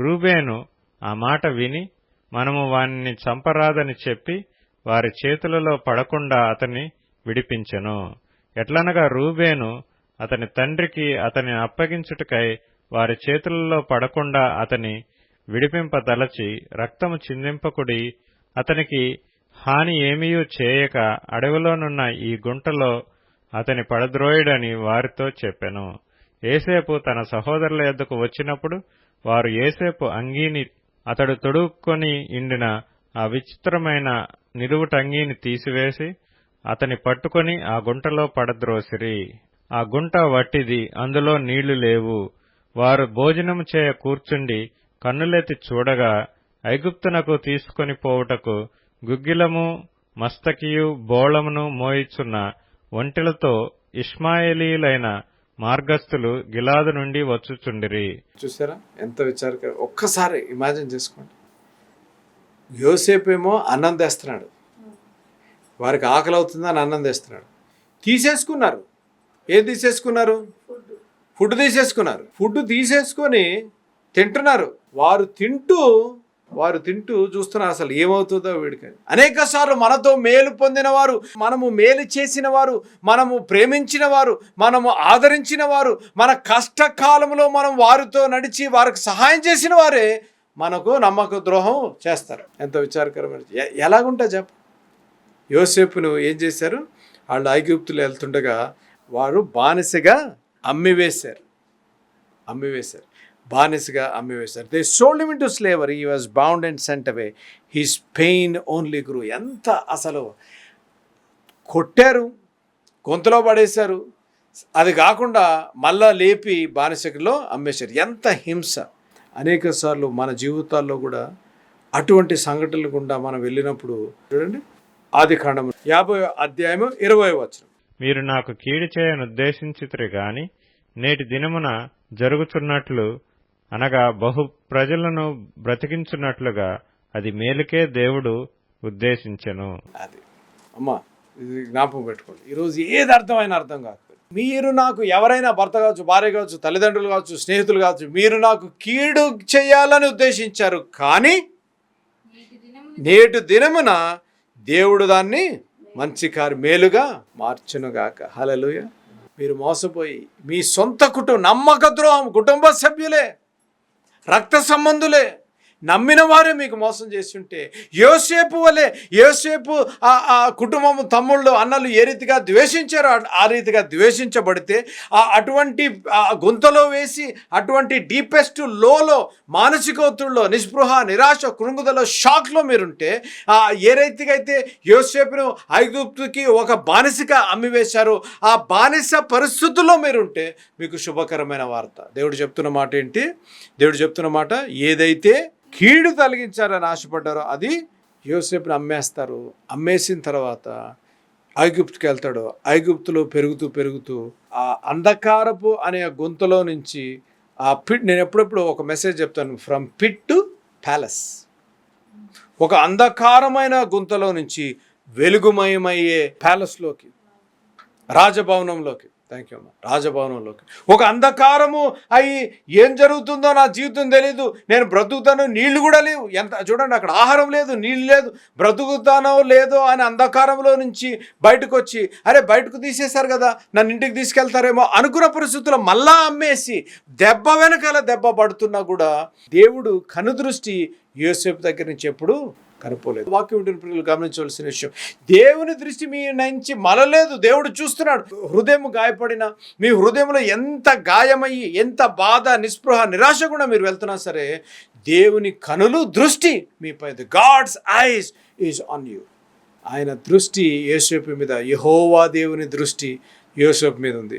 రూబేను ఆ మాట విని మనము వానిని చంపరాదని చెప్పి వారి చేతులలో పడకుండా అతన్ని విడిపించెను. ఎట్లనగా రూబేను అతని తండ్రికి అతని అప్పగించుటకై వారి చేతులలో పడకుండా అతని విడిపింపదలచి రక్తము చిందింపకుడి అతనికి హాని ఏమీయూ చేయక అడవిలోనున్న ఈ గుంటలో అతని పడద్రోయుడని వారితో చెప్పెను. ఏసేపు తన సహోదరుల యొద్దకు వచ్చినప్పుడు వారు ఏసేపు అంగీని అతడు తొడుక్కొని ఇండిన ఆ విచిత్రమైన నిలువుటంగీని తీసివేసి అతని పట్టుకొని ఆ గుంటలో పడద్రోసిరి. ఆ గుంట వట్టిది అందులో నీళ్ళు లేవు. వారు భోజనము చేయ కూర్చుండి కన్నులెత్తి చూడగా ఐగుప్తునకు తీసుకొని పోవుటకు గుగ్గిలము మస్తకియు బోళమును మోయిచున్న ఒంటెలతో ఇష్మాయేలీలైన మార్గస్థులు గిలాదు నుండి వచ్చుచుండిరి. చూసారా? ఎంత విచారకర ఒక్కసారి ఇమాజిన్ చేసుకోండి. యోసేపు ఏమో అన్నం తెస్తున్నాడు. వారికి ఆకలి అవుతుందని అన్నం తెస్తున్నాడు. తీసేసుకున్నారు. ఏం తీసేసుకున్నారు? ఫుడ్ తీసేసుకున్నారు. ఫుడ్ తీసేసుకొని తింటున్నారు. వారు తింటూ వారు తింటూ చూస్తున్నారు అసలు ఏమవుతుందో వీడికి అనేక సార్లు మనతో మేలు పొందిన వారు మనము మేలు చేసిన వారు మనము ప్రేమించిన వారు మనము ఆదరించిన వారు మన కష్టకాలంలో మనం వారితో నడిచి వారికి సహాయం చేసిన వారే మనకు నమ్మక ద్రోహం చేస్తారు. ఎంత విచారకరమైన ఎలాగుంటా చెప్ప. యోసేపును ఏం చేశారు? వాళ్ళు ఐగుప్తులు వెళ్తుండగా వారు బానిసగా అమ్మివేశారు అమ్మివేశారు బానిసగా అమ్మివేశారు. They sold him to slaver he was bound and sent away his pain only grew ఎంత అసలు కొట్టారు? గొంతులో పడేశారు. అది కాకుండా మళ్ళా లేపి బానిసకులో అమ్మేశారు. ఎంత హింస. అనేక సార్లు మన జీవితాల్లో కూడా అటువంటి సంఘటనలు గుండా మనం వెళ్ళినప్పుడు చూడండి. ఆది కాండము యాభై అధ్యాయము ఇరవై వచనం. మీరు నాకు కీడు చేయనుద్దేశించితిరి గాని నేటి దినమున జరుగుతున్నట్లు అనగా బహు ప్రజలను బ్రతికించున్నట్లుగా అది మేలుకే దేవుడు ఉద్దేశించెను. అది. అమ్మా ఇది జ్ఞాపకం పెట్టుకోండి. ఈరోజు ఏది అర్థమైన అర్థం కాదు. మీరు నాకు ఎవరైనా భర్త కావచ్చు భార్య కావచ్చు తల్లిదండ్రులు కావచ్చు స్నేహితులు కావచ్చు మీరు నాకు కీడు చేయాలని ఉద్దేశించారు. కానీ నేటి దినమున దేవుడు దాన్ని మంచి కారు మేలుగా మార్చునుగాక. హలలుయ మీరు మోసపోయి మీ సొంత కుటుంబం నమ్మక ద్రోహం కుటుంబ సభ్యులే. రక్త సంబంధులే. నమ్మిన వారే మీకు మోసం చేస్తుంటే యోసేపు వలె యోసేపు ఆ కుటుంబం తమ్ముళ్ళు అన్నలు ఏ రీతిగా ద్వేషించారో ఆ- రీతిగా ద్వేషించబడితే ఆ అటువంటి గుంతలో వేసి అటువంటి డీపెస్ట్ లోలో మానసిక ఒత్తిడిలో నిస్పృహ నిరాశ కృంగుదల షాక్లో మీరుంటే ఆ ఏ రీతిగా అయితే యోసేపును ఐగుప్తుకి ఒక బానిసగా అమ్మివేశారో ఆ బానిస పరిస్థితుల్లో మీరుంటే మీకు శుభకరమైన వార్త. దేవుడు చెప్తున్న మాట ఏంటి? దేవుడు చెప్తున్న మాట ఏదైతే కీడు తొలగించారని ఆశపడ్డారో అది యోసేపుని అమ్మేస్తారు. అమ్మేసిన తర్వాత ఐగుప్తుకి వెళ్తాడు. ఐగుప్తులో పెరుగుతూ పెరుగుతూ ఆ అంధకారపు అనే గుంతలో నుంచి ఆ పిట్ నేను ఎప్పుడెప్పుడు ఒక మెసేజ్ చెప్తాను. From pit to palace. ఒక అంధకారమైన గుంతలో నుంచి వెలుగుమయమయ్యే ప్యాలెస్లోకి రాజభవనంలోకి. థ్యాంక్ యూ అమ్మా. రాజభవనంలోకి. ఒక అంధకారము అయి ఏం జరుగుతుందో నా జీవితం తెలీదు. నేను బ్రతుకుతాను నీళ్ళు కూడా లేవు. ఎంత చూడండి అక్కడ ఆహారం లేదు నీళ్ళు లేదు. బ్రతుకుతానో లేదో అని అంధకారంలో నుంచి బయటకు వచ్చి అరే బయటకు తీసేశారు కదా నన్ను ఇంటికి తీసుకెళ్తారేమో అనుకున్న పరిస్థితుల్లో మళ్ళా అమ్మేసి దెబ్బ వెనకాల దెబ్బ పడుతున్నా కూడా దేవుడు కనుదృష్టి యోసేపు దగ్గర నుంచి ఎప్పుడు కనుపోలేదు వాక్యం వింటున్న ప్రజలు గమనించవలసిన విషయం దేవుని దృష్టి మీ నుంచి మలలేదు దేవుడు చూస్తున్నాడు. హృదయం గాయపడిన మీ హృదయంలో ఎంత గాయమయ్యి ఎంత బాధ నిస్పృహ నిరాశ కూడా మీరు వెళ్తున్నా సరే దేవుని కనులు దృష్టి మీపై God's eyes is on you ఆయన దృష్టి యేసేపు మీద యహోవా దేవుని దృష్టి యోసేపు మీద ఉంది.